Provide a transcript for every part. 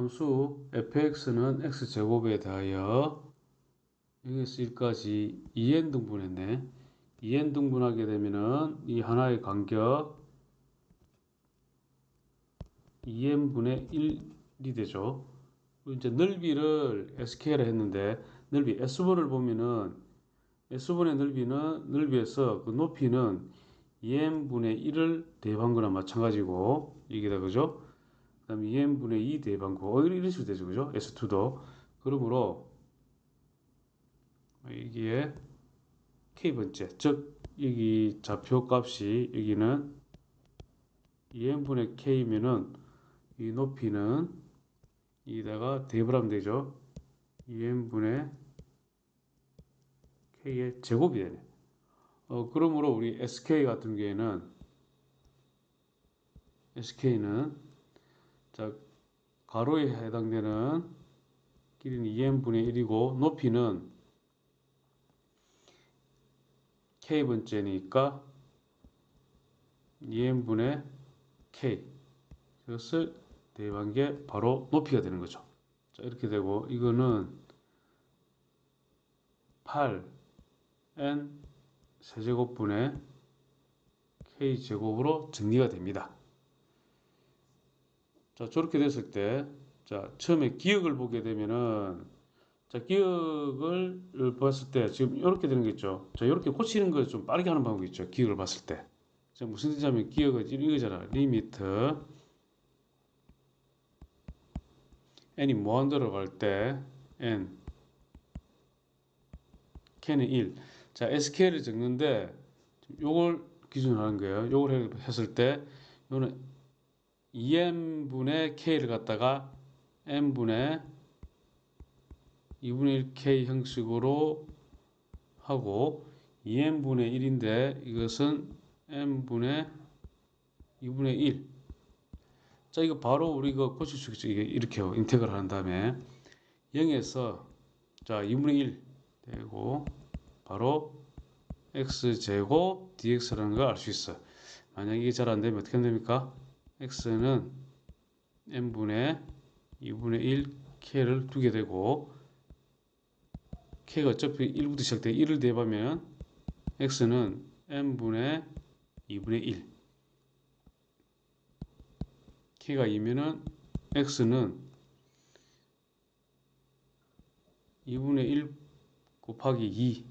함수 fx는 x제곱에 대하여 0에서 1까지 2n 등분했네. 2n 등분하게 되면은 이 하나의 간격 2n분의 1이 되죠. 이제 넓이를 sk라 했는데 넓이 s분을 보면은 s분의 넓이는 넓이에서 그 높이는 2n분의 1을 대입한 거나 마찬가지고 이게 다 그죠? 그 다음에 2n분의 2 대입한 거 어, 이런 식으로 되죠. 그죠? s2도. 그러므로 여기에 k번째. 즉 여기 좌표 값이 여기는 2n분의 k면은 이 높이는 이다가 대입을 하면 되죠. 2n분의 k의 제곱이 되네. 어, 그러므로 우리 SK 같은 경우에는 SK는 자 가로에 해당되는 길이는 2n분의 1이고 높이는 k번째니까 2n분의 k 이것을 대입한 게 바로 높이가 되는 거죠. 자 이렇게 되고 이거는 8n 세제곱분의 k제곱으로 정리가 됩니다. 자, 저렇게 됐을 때, 자, 처음에 기억을 보게 되면은, 자, 기억을 봤을 때, 지금 이렇게 되는 게 있죠. 자, 이렇게 고치는 걸 좀 빠르게 하는 방법이 있죠. 기억을 봤을 때. 자, 무슨 뜻이냐 면, 기억은 이거잖아. 리미트. n이 무한대로 갈 때, n. k는 1. 자, SK를 적는데 요걸 기준으로 하는 거예요. 요걸 했을 때 요는 2n분의 k를 갖다가 n분의 2분의 1k 형식으로 하고 2n분의 1인데 이것은 n분의 2분의 1. 자, 이거 바로 우리가 고칠 수 있죠. 이렇게 인테그를 한 다음에 0에서 자, 2분의 1 되고 바로 x제곱 dx라는 걸 알 수 있어. 만약 이게 잘 안 되면 어떻게 됩니까? X는 n분의 2분의 1 k를 두게 되고 k가 어차피 1부터 시작돼. 1을 대입하면 x는 n분의 2분의 1 k가 2면은 x는 2분의 1 곱하기 2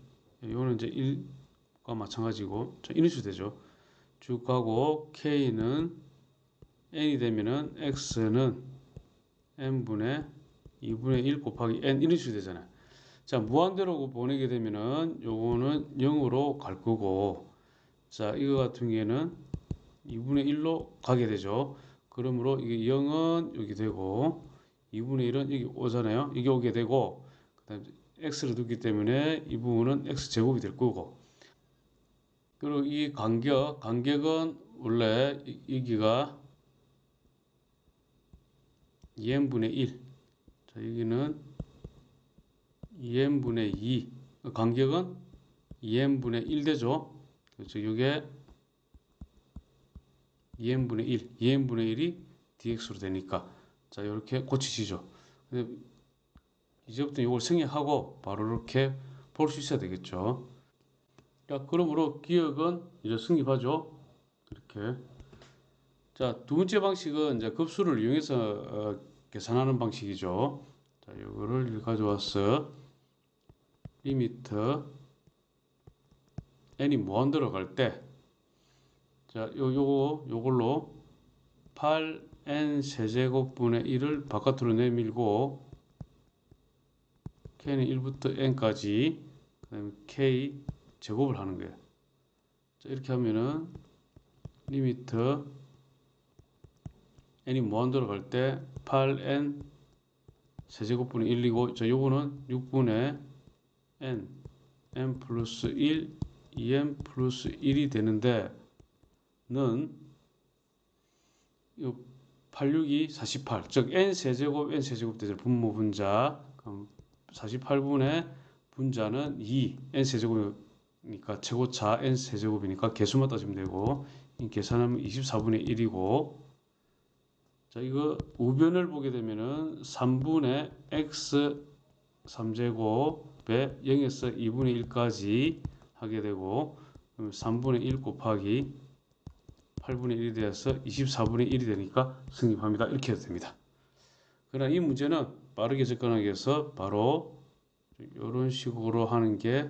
이거는 이제 1과 마찬가지고 자, 이런 식으로 되죠. 쭉 가고 k는 n이 되면은 x는 n분의 2분의 1 곱하기 n 이런 식으로 되잖아요. 자 무한대로 보내게 되면은 요거는 0으로 갈 거고 자 이거 같은 경우에는 2분의 1로 가게 되죠. 그러므로 이게 0은 여기 되고 2분의 1은 여기 오잖아요. 이게 오게 되고 그다음에 x를 두기 때문에 이 부분은 x제곱이 될 거고 그리고 이 간격, 간격은 원래 여기가 2n분의 1 자, 여기는 2n분의 2 간격은 2n분의 1 되죠 그렇죠 이게 2n분의 1 2n분의 1이 dx로 되니까 자 이렇게 고치시죠 이제부터 이걸 생략하고 바로 이렇게 볼 수 있어야 되겠죠. 자, 그러므로 기억은 이제 승립하죠. 이렇게. 자, 두 번째 방식은 이제 급수를 이용해서 어, 계산하는 방식이죠. 자, 이거를 가져왔어. 리미트 n이 무한대로 갈 때, 자, 요, 요거, 요걸로 8n 세제곱분의 1을 바깥으로 내밀고 k는 1부터 n까지 그 다음에 k 제곱을 하는 거예요. 자, 이렇게 하면은 리미트 n이 무한대로 갈 때 8n 세제곱분의 1이고 자 요거는 6분의 n n 플러스 1 2n 플러스 1이 되는데 는 86이 48, 즉 n 세제곱 n 세제곱 대절 분모 분자. 그럼 48분의 분자는 2 n 세제곱이니까 최고차 n 세제곱이니까 개수만 따지면 되고 계산하면 24분의 1이고 자, 이거 우변을 보게 되면은 3분의 x 3제곱에 0에서 2분의 1까지 하게 되고 그러면 3분의 1 곱하기 8분의 1이 되어서 24분의 1이 되니까 성립합니다. 이렇게 해도 됩니다. 그러나 이 문제는 빠르게 접근하기 위해서 바로 이런 식으로 하는 게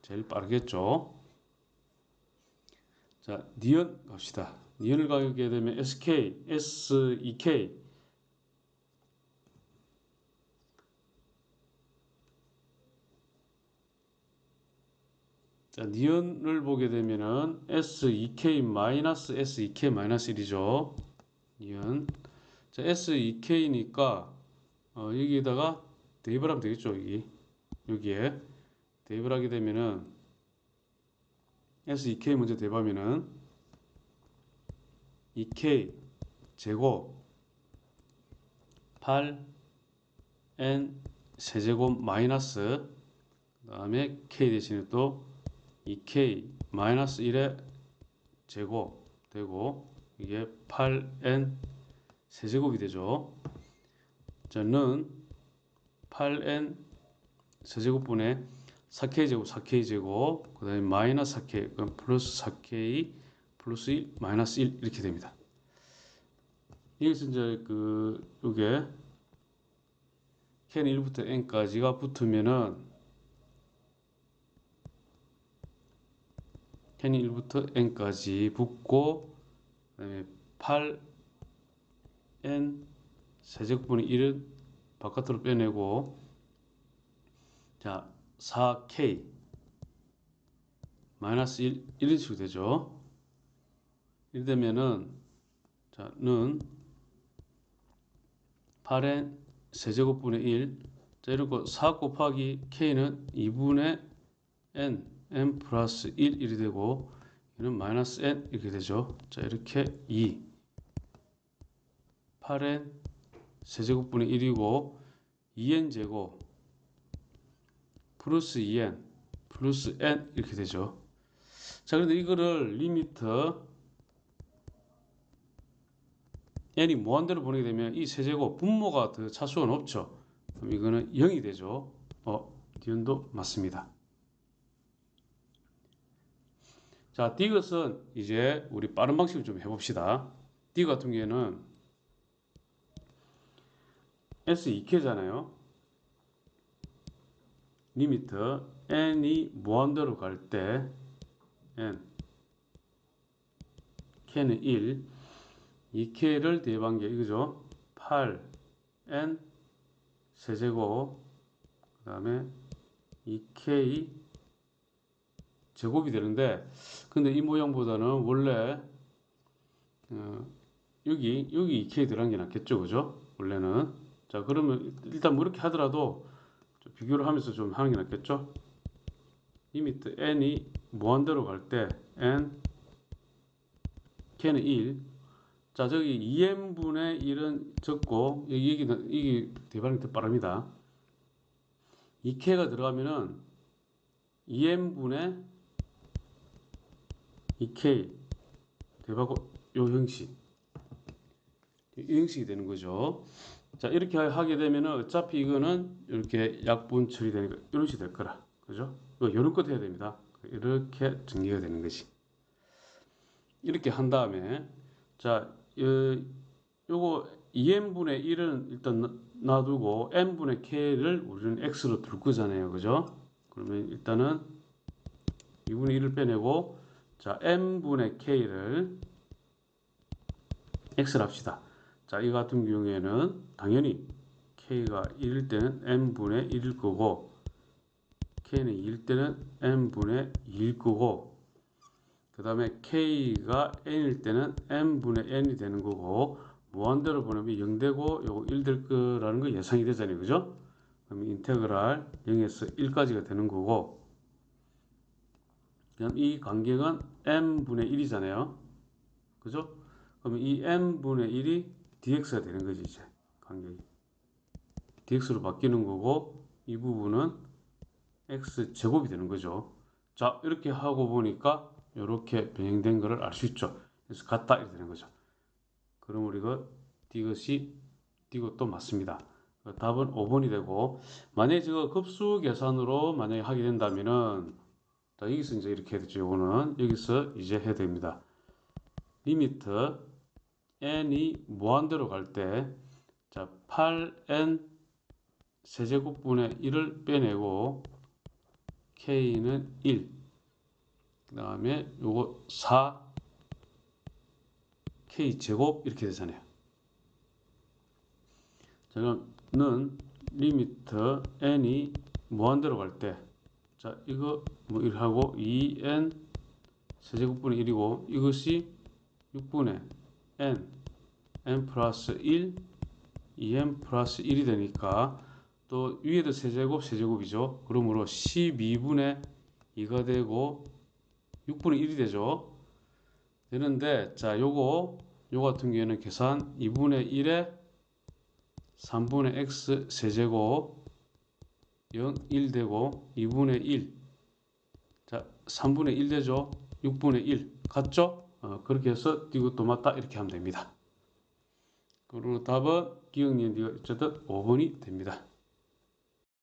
제일 빠르겠죠. 자, 니은 갑시다. 니은을 가게 되면 SK, SEK 자, 니은을 보게 되면은 SEK 마이너스 SEK 마이너스 1이죠. 니은. 자, SEK니까 어, 여기에다가 대입을 하면 되겠죠. 여기. 여기에 대입을 하게 되면은 SEK 먼저 대입하면은 2K 제곱 8N 세제곱 마이너스 그 다음에 K 대신에 또 2K 마이너스 1의 제곱 되고 이게 8N 세제곱이 되죠. 저는 8N 세제곱분의 4K 제곱 4K 제곱 그 다음에 마이너스 4K 그럼 플러스 4K 플러스 1 마이너스 1 이렇게 됩니다. 여기서 이제 그 요게 K는 1부터 N까지가 붙으면은 K는 1부터 N까지 붙고 그다음에 8N 세제곱분의 1은 바깥으로 빼내고 자 4K 마이너스 1 이런 식으로 되죠. 이렇게 되면은 자는 8n 세제곱분의 1 자, 이렇게 4 곱하기 k는 2분의 n n 플러스 1 이렇게 되고 이는 마이너스 n 이렇게 되죠. 자 이렇게 2 8n 세제곱분의 1이고 2n 제곱 플러스 2n 플러스 n 이렇게 되죠. 자 그런데 이거를 리미트 n이 무한대로 보내게 되면 이 세제곱 분모가 더 차수는 없죠. 그럼 이거는 0이 되죠. 어, 디언도 맞습니다. 자, 디귿은 이제 우리 빠른 방식을 좀 해봅시다. D 같은 경우에는 S2K잖아요. 리미트 n이 무한대로 갈 때 n k는 1 2k를 대입한 게 이거죠. 8 n 세제곱 그 다음에 2k 제곱이 되는데 근데 이 모양보다는 원래 어, 여기 여기 2k 들어간 게 낫겠죠? 그죠? 원래는. 자 그러면 일단 뭐 이렇게 하더라도 좀 비교를 하면서 좀 하는 게 낫겠죠? 리미트 n이 무한대로 갈 때 n k는 1 자 저기 2n분의 1은 적고 여기 이게 대반응이 더 빠릅니다 2k가 들어가면은 2n분의 2k 대박고 요 형식 이 형식이 되는 거죠. 자 이렇게 하게 되면은 어차피 이거는 이렇게 약분 처리되니까 이런 식이 될 거라 그죠? 이거 요런 것 해야 됩니다. 이렇게 전개가 되는 것이 이렇게 한 다음에 자 요, 요거 2n분의 1은 일단 놔두고 n분의 k를 우리는 x로 둘 거잖아요. 그죠? 그러면 일단은 2분의 1을 빼내고 자 n분의 k를 x를 합시다. 자, 이 같은 경우에는 당연히 k가 1일 때는 n분의 1일 거고 k는 2일 때는 n분의 2일 거고 그 다음에 k가 n일 때는 n분의 n이 되는 거고 무한대로 보내면 0 되고 요거 1 될 거라는 거 예상이 되잖아요. 그죠? 그럼 인테그랄 0에서 1까지가 되는 거고 그럼 이 간격은 n분의 1이잖아요. 그죠? 그러면 이 n분의 1이 dx가 되는 거지 이제 간격이 dx로 바뀌는 거고 이 부분은 x 제곱이 되는 거죠. 자 이렇게 하고 보니까 이렇게 변형된 거를 알수 있죠. 그래서 같다 이렇게 되는 거죠. 그럼 우리가 이것이 이것도 맞습니다. 그 답은 5번이 되고 만약에 저거 급수 계산으로 만약에 하게 된다면은 자 여기서 이제 이렇게 해야 되죠. 이거는 여기서 이제 해야 됩니다. 리미트 n이 무한대로 갈 때 자 8n 세제곱분의 1을 빼내고 k는 1. 그 다음에 요거 4 k 제곱 이렇게 되잖아요. 자, 그럼는 리미트 n이 무한대로 갈 때, 자 이거 뭐 이렇게 하고 2n 세제곱분의 1이고 이것이 6분의 n n 플러스 1 2n 플러스 1이 되니까 또 위에도 세제곱 세제곱이죠. 그러므로 12분의 2가 되고 6분의 1이 되죠. 되는데 자 요거 요 같은 경우에는 계산 2분의 1에 3분의 x 세제곱 0, 1 되고 2분의 1. 자, 3분의 1 되죠? 6분의 1. 같죠? 어, 그렇게 해서 이것도 맞다 이렇게 하면 됩니다. 그리고 답은 기억니은 어쨌든 5번이 됩니다.